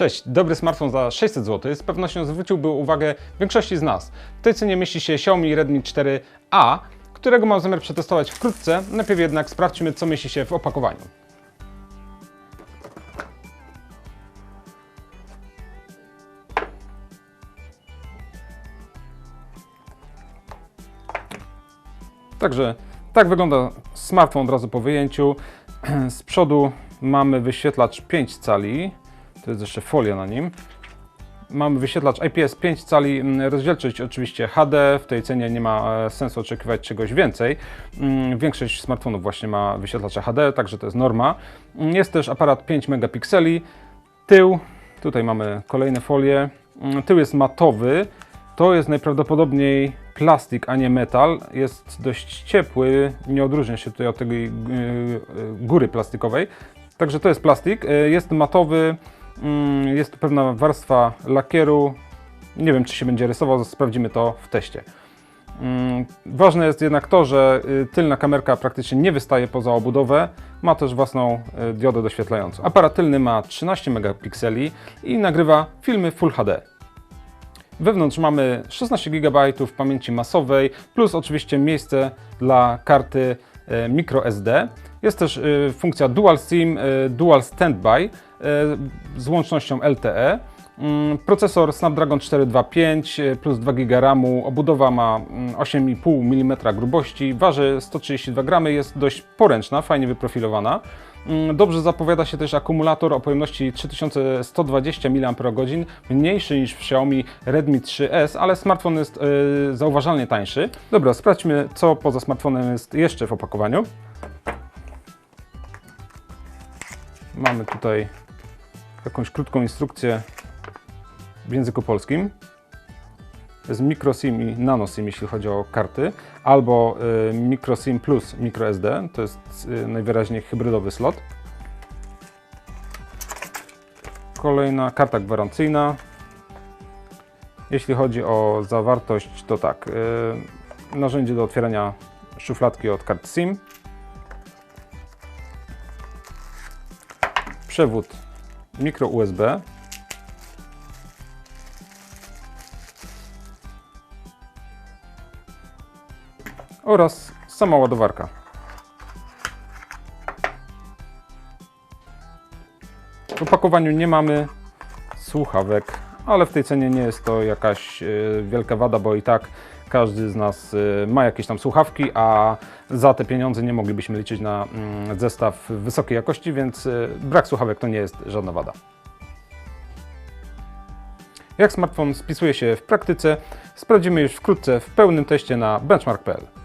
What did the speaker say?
Cześć, dobry smartfon za 600 zł z pewnością zwróciłby uwagę większości z nas. W tej cenie mieści się Xiaomi Redmi 4A, którego mam zamiar przetestować wkrótce. Najpierw jednak sprawdźmy, co mieści się w opakowaniu. Także tak wygląda smartfon od razu po wyjęciu. Z przodu mamy wyświetlacz 5 cali, to jest jeszcze folia na nim. Mamy wyświetlacz IPS 5 cali, mm, rozdzielczość oczywiście HD, w tej cenie nie ma e, sensu oczekiwać czegoś więcej. Mm, Większość smartfonów właśnie ma wyświetlacza HD, także to jest norma. Mm, Jest też aparat 5 megapikseli. Tył, tutaj mamy kolejne folie. Tył jest matowy, to jest najprawdopodobniej plastik, a nie metal. Jest dość ciepły, nie odróżnia się tutaj od tej yy, góry plastikowej. Także to jest plastik. Yy, Jest matowy, jest tu pewna warstwa lakieru. Nie wiem, czy się będzie rysował, sprawdzimy to w teście. Mm, Ważne jest jednak to, że y, tylna kamerka praktycznie nie wystaje poza obudowę. Ma też własną y, diodę doświetlającą. Aparat tylny ma 13 megapikseli i nagrywa filmy Full HD. Wewnątrz mamy 16 GB pamięci masowej, plus oczywiście miejsce dla karty e, microSD. Jest też e, funkcja Dual SIM, e, Dual Standby e, z łącznością LTE. Mm, Procesor Snapdragon 425 e, plus 2 GB RAMu. Obudowa ma mm, 8,5 mm grubości, waży 132 g, jest dość poręczna, fajnie wyprofilowana. Mm, Dobrze zapowiada się też akumulator o pojemności 3120 mAh, mniejszy niż w Xiaomi Redmi 3S, ale smartfon jest e, zauważalnie tańszy. Dobra, sprawdźmy, co poza smartfonem jest jeszcze w opakowaniu. Mamy tutaj jakąś krótką instrukcję w języku polskim. Jest microSIM i nanoSIM, jeśli chodzi o karty, albo y, microSIM plus microSD, to jest y, najwyraźniej hybrydowy slot. Kolejna karta gwarancyjna. Jeśli chodzi o zawartość, to tak, y, narzędzie do otwierania szufladki od kart SIM. Przewód mikro USB. oraz sama ładowarka. W opakowaniu nie mamy słuchawek, ale w tej cenie nie jest to jakaś e, wielka wada, bo i tak każdy z nas e, ma jakieś tam słuchawki, a za te pieniądze nie moglibyśmy liczyć na mm, zestaw wysokiej jakości, więc e, brak słuchawek to nie jest żadna wada. Jak smartfon spisuje się w praktyce, sprawdzimy już wkrótce w pełnym teście na benchmark.pl.